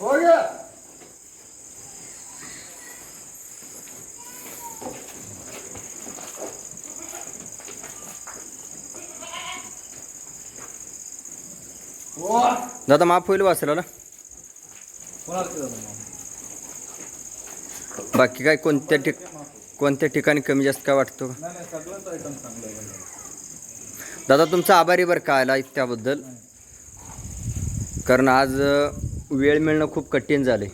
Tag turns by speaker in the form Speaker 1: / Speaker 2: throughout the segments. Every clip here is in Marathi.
Speaker 1: हो गया
Speaker 2: दादा माफ होईल
Speaker 1: होतं मग?
Speaker 2: बाकी काय कोणत्या ठिक कोणत्या ठिकाणी कमी जास्त काय वाटतो का दादा तुमचा आभारी बरं का आला त्याबद्दल कारण आज वेळ मिळणं खूप कठीण झाले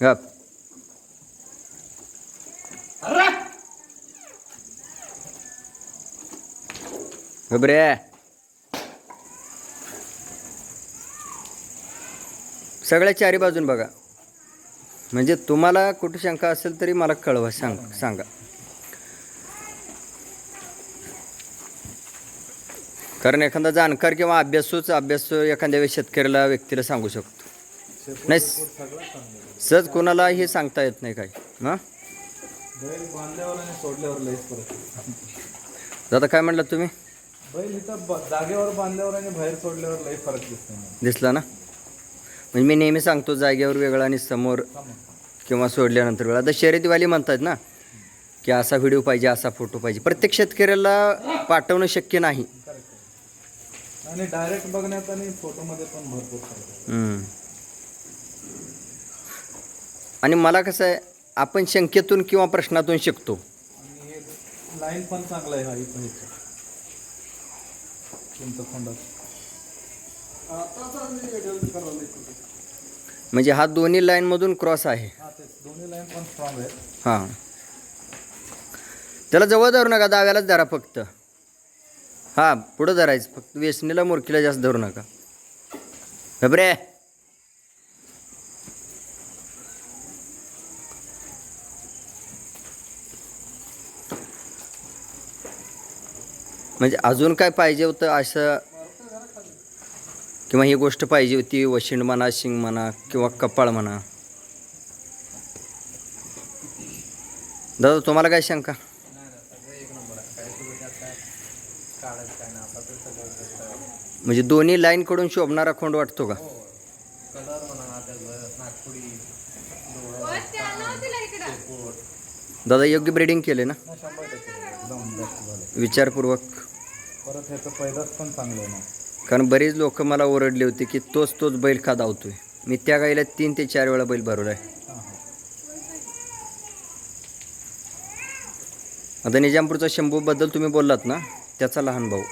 Speaker 2: हा.
Speaker 1: अरे!
Speaker 2: घबरे सगळ्या चारी बाजून बघा. म्हणजे तुम्हाला कुठे शंका असेल तरी मला कळवा सांग सांगा. कारण एखादा जाणकार किंवा अभ्यासूच अभ्यास एखाद्या शेतकऱ्याला व्यक्तीला सांगू शकतो नाही. सहज कोणाला हे सांगता येत नाही काय हां. दादा काय म्हणलं तुम्ही
Speaker 1: बैल इथं ब- जागेवर बांधल्यावर आणि बाहेर सोडल्यावर लई फरक दिसतो.
Speaker 2: दिसला ना म्हणजे मी नेहमी सांगतो जागेवर वेगळा आणि समोर? किंवा सोडल्यानंतर वेळा आता शर्यतीवाली म्हणतात ना की असा व्हिडिओ पाहिजे असा फोटो पाहिजे प्रत्येक शेतकऱ्याला पाठवणं शक्य नाही.
Speaker 1: आणि डायरेक्ट बघण्यात आणि फोटोमध्ये पण भरपूर फरक आहे.
Speaker 2: हम्म. आणि मला कसं आहे आपण शंकेतून किंवा प्रश्नातून शिकतो.
Speaker 1: आणि हे लाईन पण चांगला आहे हा इथं. तुमचं
Speaker 2: म्हणजे हा दोन्ही लाईनमधून क्रॉस आहे.
Speaker 1: हा तेच. दोन्ही लाईन पण स्ट्रॉंग आहेत.
Speaker 2: हां. त्याला जवळ धरू नका दाव्यालाच धरा फक्त. हां पुढं धरायचं. फक्त वेसणीला मुरखीला जास्त धरू नका. घबरे. म्हणजे अजून काय पाहिजे होतं असं? किंवा ही गोष्ट पाहिजे होती वशिंड म्हणा शिंग म्हणा किंवा कपाळ म्हणा? दादा तुम्हाला काय शंका? म्हणजे दोन्ही लाईन कडून शोभणारा खोंड वाटतो का? दादा योग्य ब्रीडिंग केले ना?
Speaker 1: ना शंभर टक्के. एकदम बेस्ट झालं.
Speaker 2: विचारपूर्वक.
Speaker 1: परत ह्याचं पैदास पण चांगलं आहे ना.
Speaker 2: कारण बरीच लोक मला ओरडले होते की तोच तोच बैल का धावतोय? मी त्या गाईला तीन ते चार वेळा बैल भरवलाय.
Speaker 1: हां हां.
Speaker 2: आता निजामपूरचा शंभूबद्दल तुम्ही बोललात ना त्याचा लहान भाऊ.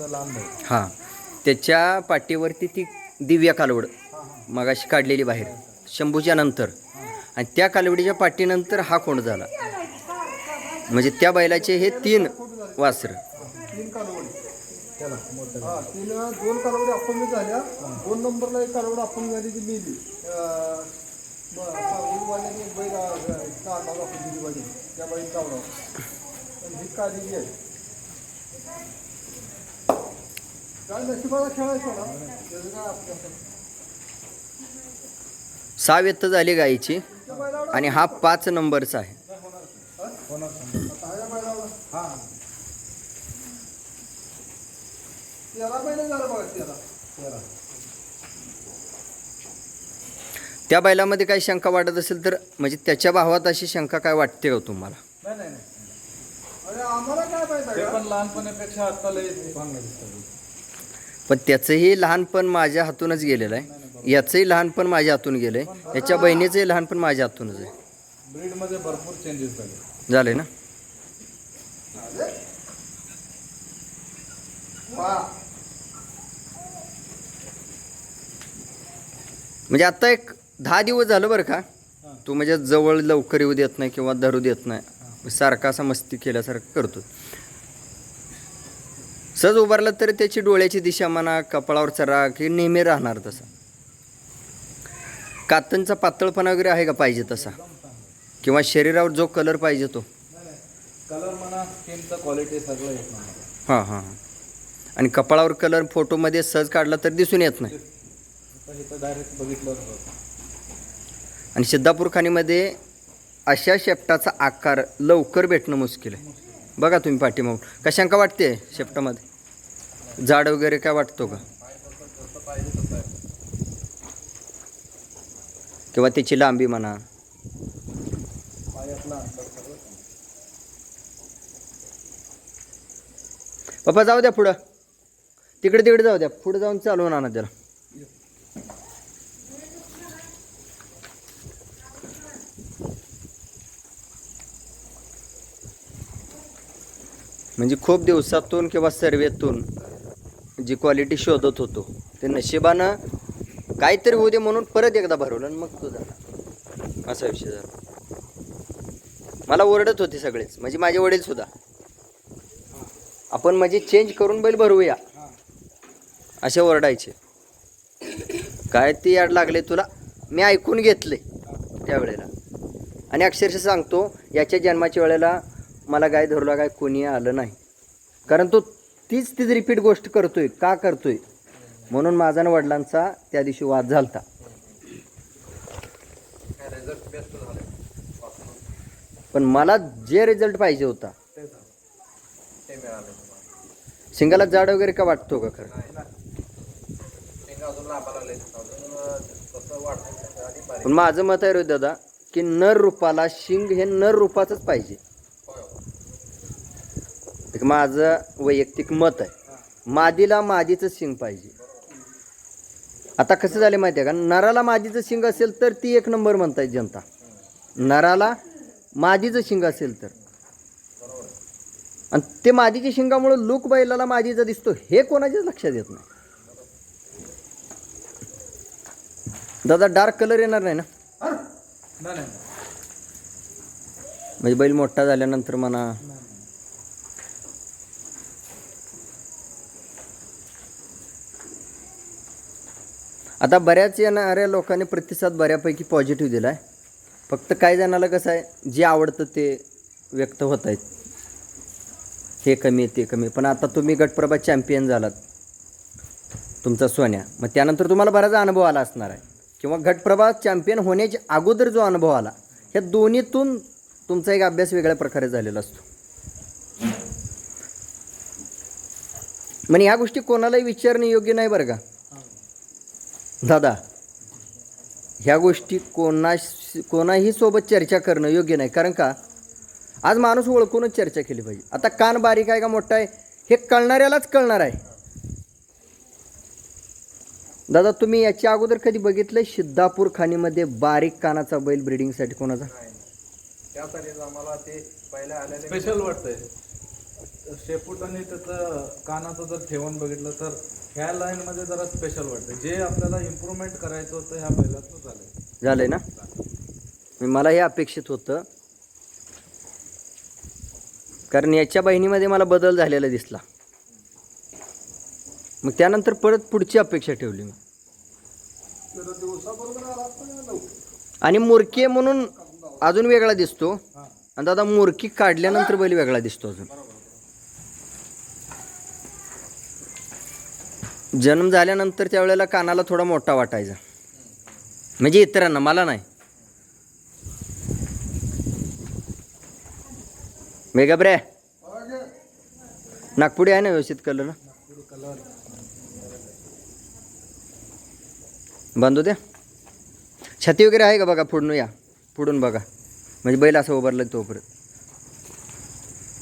Speaker 1: हां त्याचं लांब आहे.
Speaker 2: त्याच्या पाठीवरती ती दिव्या कालवड
Speaker 1: हां
Speaker 2: मगाशी काढलेली बाहेर शंभूच्या नंतर. आणि त्या कालवडीच्या पाठीनंतर हा कोंड झाला. म्हणजे त्या बैलाचे हे तीन वासर.
Speaker 1: तीन कालवडी. त्याला मोठं
Speaker 3: हा तीन दोन कालवडी अपंग झाल्या. दोन नंबरला एक कालवड अपंग झाली ती मेली अं, ब- सांगलीवाल्याने बैल अं, काढला आपण दिली बाई. त्या बाई काढला पण ही काढलेली आहे काय नशिबाला खेळायचं ना त्याचं काय आपलं
Speaker 2: सहा व्यक्त झाली गायीची आणि हा पाच नंबरचा आहे.
Speaker 1: हां
Speaker 2: त्या बैलामध्ये काही शंका वाटत असेल तर म्हणजे त्याच्या भावात अशी शंका काय वाटते का तुम्हाला?
Speaker 1: नाही नाही नाही.
Speaker 3: अरे आम्हाला काय
Speaker 1: लहानपणापेक्षा आता दिसतं
Speaker 2: पण त्याचंही लहानपण माझ्या हातूनच गेलेलं आहे. याचंही लहानपण माझ्या हातून गेलं आहे याच्या बहिणीचंही लहानपण माझ्या हातूनच आहे.
Speaker 1: ब्रीडमध्ये भरपूर चेंजेस झाले.
Speaker 2: झालंय ना? म्हणजे आता एक दहा दिवस झालं बरं का. तू म्हणजे जवळ लवकर येऊ देत नाही किंवा धरू देत नाही. सारखा असा मस्ती केल्यासारखं करतो सहज उभारला तर त्याची डोळ्याची दिशा म्हणा कपाळावर चरा की नेहमी राहणार तसा. कातनचा पातळपणा वगैरे आहे का पाहिजे तसा? किंवा शरीरावर जो कलर पाहिजे तो?
Speaker 1: कलर म्हणा स्किनचं क्वालिटी सगळं येत नाही.
Speaker 2: हां हां हां. आणि कपाळावर कलर फोटोमध्ये सहज काढला तर दिसून येत नाही.
Speaker 1: डायरेक्ट बघितलं
Speaker 2: आणि सिद्धापूर खाणीमध्ये अशा शेपटाचा आकार लवकर भेटणं मुश्किल आहे. बघा तुम्ही पाठीमागून. का शंका वाटते शेपटामध्ये? जाड वगैरे काय वाटतो का? किंवा त्याची लांबी म्हणा. पप्पा जाऊ द्या पुढं. तिकडे तिकडे जाऊ द्या. पुढे जाऊन चालवून आणा त्याला. म्हणजे खूप दिवसातून किंवा सर्वेतून जी क्वालिटी शोधत होतो ते नशिबानं काहीतरी होऊ दे म्हणून परत एकदा भरवलं आणि मग तो झाला. असा विषय झाला. मला ओरडत होते सगळेच म्हणजे माझे वडील सुद्धा. आपण म्हणजे चेंज करून बैल भरवूया असे ओरडायचे. काय ती याड लागले तुला? मी ऐकून घेतले त्यावेळेला आणि अक्षरशः सांगतो याच्या जन्माच्या वेळेला मला गाय धरला काय कोणी आलं नाही. कारण तो तीच तीच रिपीट गोष्ट करतोय का करतोय? म्हणून माझा आणि वडिलांचा त्या दिवशी वाद झालता. पण मला जे रिझल्ट पाहिजे होता शिंगाला जाड वगैरे का वाटतो का खरं? पण माझं मत आहे रे दादा की नर रूपाला शिंग हे नर रूपाचंच पाहिजे. एक माझं वैयक्तिक मत आहे. मादीला मादीचं शिंग पाहिजे. आता कसं झालं माहिती आहे का? नराला मादीचं शिंग असेल तर ती एक नंबर म्हणताय जनता. नराला मादीचं शिंग असेल तर. आणि ते मादीच्या शिंगामुळं लूक बैलाला मादीचा दिसतो हे कोणाच्याच लक्षात येत नाही. दादा डार्क कलर येणार नाही ना? म्हणजे बैल मोठा झाल्यानंतर म्हणा आता बऱ्याच येणाऱ्या लोकांनी प्रतिसाद बऱ्यापैकी पॉझिटिव्ह दिला आहे फक्त काय जणाला कसं आहे जे आवडतं ते व्यक्त होत आहेत. हे कमी ते कमी पण आता तुम्ही गटप्रभा चॅम्पियन झालात. तुमचा सोन्या. मग त्यानंतर तुम्हाला बराच अनुभव आला असणार आहे. किंवा गटप्रभा चॅम्पियन होण्याच्या अगोदर जो अनुभव आला ह्या दोन्हीतून तुमचा एक अभ्यास वेगळ्या प्रकारे झालेला असतो. म्हणजे ह्या गोष्टी कोणालाही विचारणे योग्य नाही बरं का? दादा ह्या गोष्टी कोणा कोणाही सोबत चर्चा करणं योग्य नाही. कारण का? आज माणूस ओळखूनच चर्चा केली पाहिजे. आता कान बारीक आहे का मोठा आहे? हे कळणाऱ्यालाच कळणार आहे. दादा तुम्ही याच्या अगोदर कधी बघितलं सिद्धापूर खाणीमध्ये बारीक कानाचा बैल ब्रिडिंगसाठी कोणाचा?
Speaker 1: आम्हाला ते पहिल्या स्पेशल वाटतंय. शेपूट आणि त्याचं कानाचं जर ठेवून बघितलं तर ह्या लाईन मध्ये जरा स्पेशल वाटतं जे आपल्याला इम्प्रूव्हमेंट करायचं होतं ह्या बैलातनं झालंय.
Speaker 2: झालंय ना? मी मला हे अपेक्षित होतं. कारण याच्या बहिणीमध्ये मला बदल झालेला दिसला. मग त्यानंतर परत पुढची अपेक्षा ठेवली मी.
Speaker 3: तर दिवसाबरोबर आला असता ना लवकर.
Speaker 2: आणि मुरकी आहे म्हणून अजून वेगळा दिसतो. आणि दादा मुरकी काढल्यानंतर बैल वेगळा दिसतो अजून. जन्म झाल्यानंतर त्यावेळेला कानाला थोडा मोठा वाटायचा. म्हणजे इतरांना मला नाही.
Speaker 3: मेगाब्रे
Speaker 2: नागपुडी आहे ना व्यवस्थित कलर ना बांधू द्या छाती वगैरे आहे का बघा पुढून या? पुढून बघा. म्हणजे बैल असं उभारलं तोपर्यंत.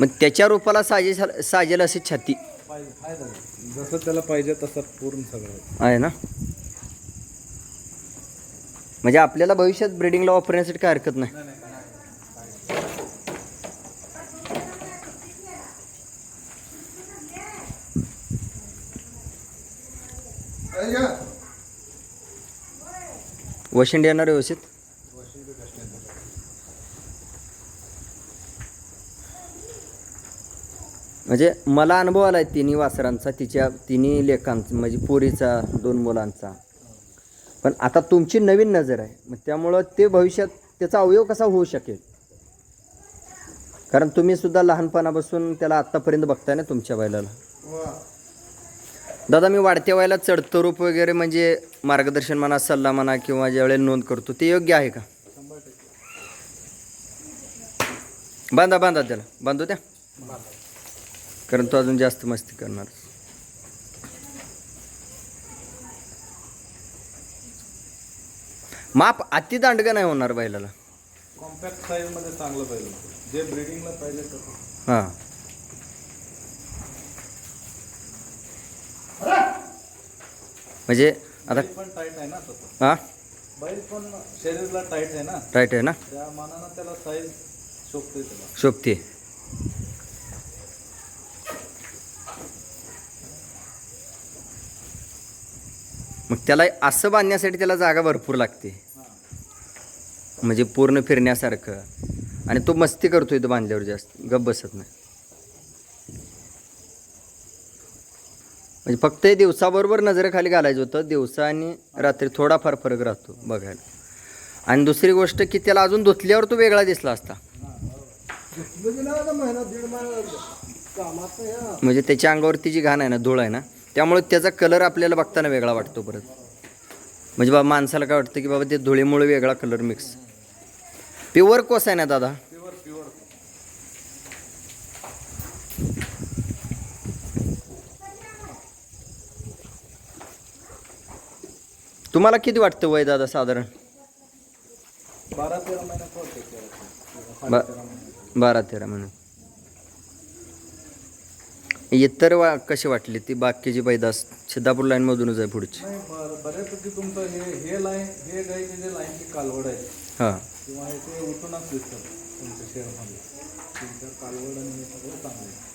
Speaker 2: मग त्याच्या रूपाला साजे साजेल असे छाती.
Speaker 1: जसं त्याला पाहिजे तसं पूर्ण सगळं
Speaker 2: आहे. ना? म्हणजे आपल्याला भविष्यात ब्रिडिंगला वापरण्यासाठी काय हरकत नाही? वशिंड येणार व्यवस्थित? म्हणजे मला अनुभव आला आहे तिन्ही वासरांचा तिच्या तिन्ही लेखांचा म्हणजे पोरीचा दोन मुलांचा. पण आता तुमची नवीन नजर आहे. मग त्यामुळं ते भविष्यात त्याचा अवयव कसा होऊ शकेल? कारण तुम्ही सुद्धा लहानपणापासून त्याला आत्तापर्यंत बघताय ना तुमच्या बैलाला. दादा मी वाढत्या वयाला चढतो रूप वगैरे म्हणजे मार्गदर्शन म्हणा सल्ला म्हणा किंवा ज्यावेळेला नोंद करतो ते योग्य आहे का? बांधा बांधा त्याला. बांधू द्या कारण तो अजून जास्त मस्ती करणार. माप अति दांडगं नाही होणार बैलाला.
Speaker 1: कॉम्पॅक्ट साईजमध्ये चांगलं पाहिजे. जे ब्रिडिंगला पाहिजे तसं.
Speaker 2: हां. म्हणजे आता
Speaker 1: पण टाईट आहे ना तसं.
Speaker 2: हां?
Speaker 1: बैल पण शरीरला टाईट आहे ना.
Speaker 2: राईट आहे ना?
Speaker 1: त्या मानानं त्याला साईज शोभते त्याला.
Speaker 2: शोभते त्याला असं बांधण्यासाठी त्याला जागा भरपूर लागते. म्हणजे पूर्ण फिरण्यासारखं. आणि तो मस्ती करतो इथं बांधल्यावर जास्त. गप बसत नाही. म्हणजे फक्त हे दिवसाबरोबर नजरेखाली घालायचं होतं. दिवसा आणि रात्री थोडाफार फरक राहतो बघायला. आणि दुसरी गोष्ट की त्याला अजून धुतल्यावर तो वेगळा दिसला असता.
Speaker 3: म्हणजे
Speaker 2: त्याच्या अंगावरती जी घाण आहे ना धूळ आहे ना त्यामुळे त्याचा कलर आपल्याला बघताना वेगळा वाटतो परत. म्हणजे बाबा माणसाला काय वाटतं की बाबा ते धुळीमुळे वेगळा कलर मिक्स प्युअर कोस आहे ना दादा?
Speaker 1: प्युअर प्युअर
Speaker 2: तुम्हाला किती वाटतं वय दादा साधारण?
Speaker 1: बारा तेरा.
Speaker 2: बा बारा तेरा म्हणून इतर वा कशी वाटली ती बाकीची पैदास सिद्धापूर लाईनमधूनच आहे पुढची?
Speaker 1: नाही ब- बऱ्यापैकी तुमचं हे हे लाईन हे गाईचे जे लाईनची कालवड आहे
Speaker 2: हां.
Speaker 1: किंवा हे ते उठूनच दिसतात तुमच्या शेअरमध्ये कालवड आणि हे सगळं चांगलं आहे.